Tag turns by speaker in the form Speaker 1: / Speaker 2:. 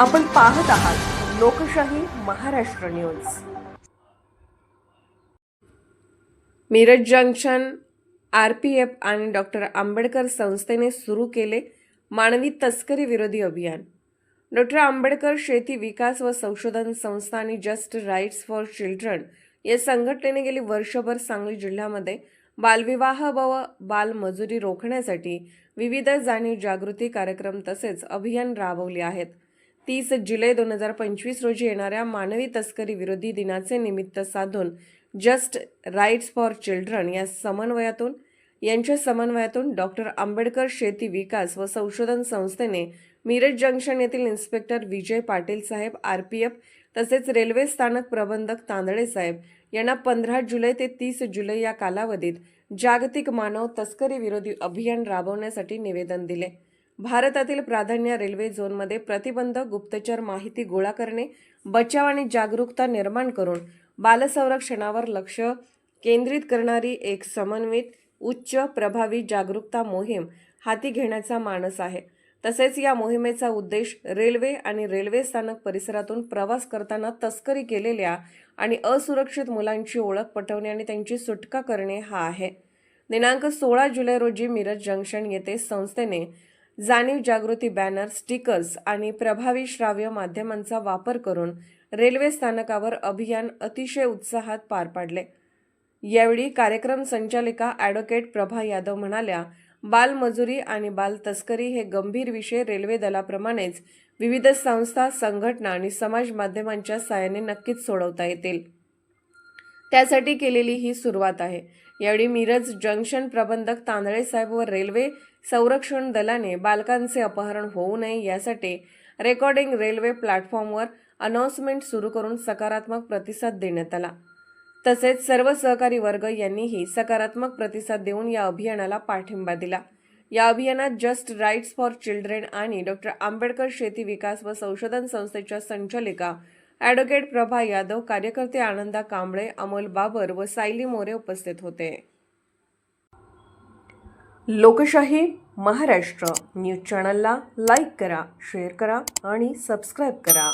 Speaker 1: आपण पाहत आहात Lokshahi Maharashtra news. Miraj junction R P F आणि डॉक्टर आंबेडकर संस्थेने सुरू केले मानवी तस्करी विरोधी अभियान. डॉक्टर आंबेडकर शेती विकास व संशोधन संस्था आणि जस्ट राईट्स फॉर चिल्ड्रन या संघटनेने गेली वर्षभर सांगली जिल्ह्यामध्ये बालविवाह व बालमजुरी रोखण्यासाठी विविध जाणीव जागृती कार्यक्रम तसेच अभियान राबवले आहेत. तीस जुलै दोन हजार पंचवीस रोजी येणाऱ्या मानवी तस्करी विरोधी दिनाचे निमित्त साधून जस्ट राईट्स फॉर चिल्ड्रन या समन्वयातून यांच्या समन्वयातून डॉक्टर आंबेडकर शेती विकास व संशोधन संस्थेने मिरज जंक्शन येथील इन्स्पेक्टर विजय पाटील साहेब आर पी एफ तसेच रेल्वे स्थानक प्रबंधक तांदळे साहेब यांना पंधरा जुलै ते तीस जुलै या कालावधीत जागतिक मानव तस्करी विरोधी अभियान राबवण्यासाठी निवेदन दिले. भारतातील प्राधान्य रेल्वे झोनमध्ये प्रतिबंध गुप्तचर माहिती गोळा करणे बचाव आणि जागरूकता निर्माण करून बालसंरक्षणावर लक्ष केंद्रित करणारी एक समन्वित उच्च प्रभावी जागरूकता मोहीम हाती घेण्याचा मानस आहे. तसेच या मोहिमेचा उद्देश रेल्वे आणि रेल्वे स्थानक परिसरातून प्रवास करताना तस्करी केलेल्या आणि असुरक्षित मुलांची ओळख पटवणे आणि त्यांची सुटका करणे हा आहे. दिनांक सोळा जुलै रोजी मिरज जंक्शन येथे संस्थेने जाणीव जागृती बॅनर स्टिकर्स आणि प्रभावी श्राव्य माध्यमांचा वापर करून रेल्वे स्थानकावर अभियान अतिशय उत्साहात पार पाडले. यावेळी कार्यक्रम संचालिका ॲडव्होकेट प्रभा यादव म्हणाल्या बालमजुरी आणि बाल तस्करी हे गंभीर विषय रेल्वे दलाप्रमाणेच विविध संस्था संघटना आणि समाज माध्यमांच्या साहाय्याने नक्कीच सोडवता येतील. त्यासाठी केलेली ही सुरुवात आहे. यावेळी मिरज जंक्शन प्रबंधक तांदळे साहेब व रेल्वे संरक्षण दलाने बालकांचे अपहरण होऊ नये यासाठी रेकॉर्डिंग रेल्वे प्लॅटफॉर्मवर अनाउन्समेंट सुरू करून सकारात्मक प्रतिसाद देण्यात आला. तसेच सर्व सहकारी वर्ग यांनीही सकारात्मक प्रतिसाद देऊन या अभियानाला पाठिंबा दिला. या अभियानात जस्ट राईट्स फॉर चिल्ड्रेन आणि डॉक्टर आंबेडकर शेती विकास व संशोधन संस्थेच्या संचालिका ॲडव्होकेट प्रभा यादव कार्यकर्ते आनंदा कांबळे अमोल बाबर व सायली मोरे उपस्थित होते. लोकशाही महाराष्ट्र. न्यूज चॅनलला लाईक करा शेअर करा आणि सबस्क्राईब करा.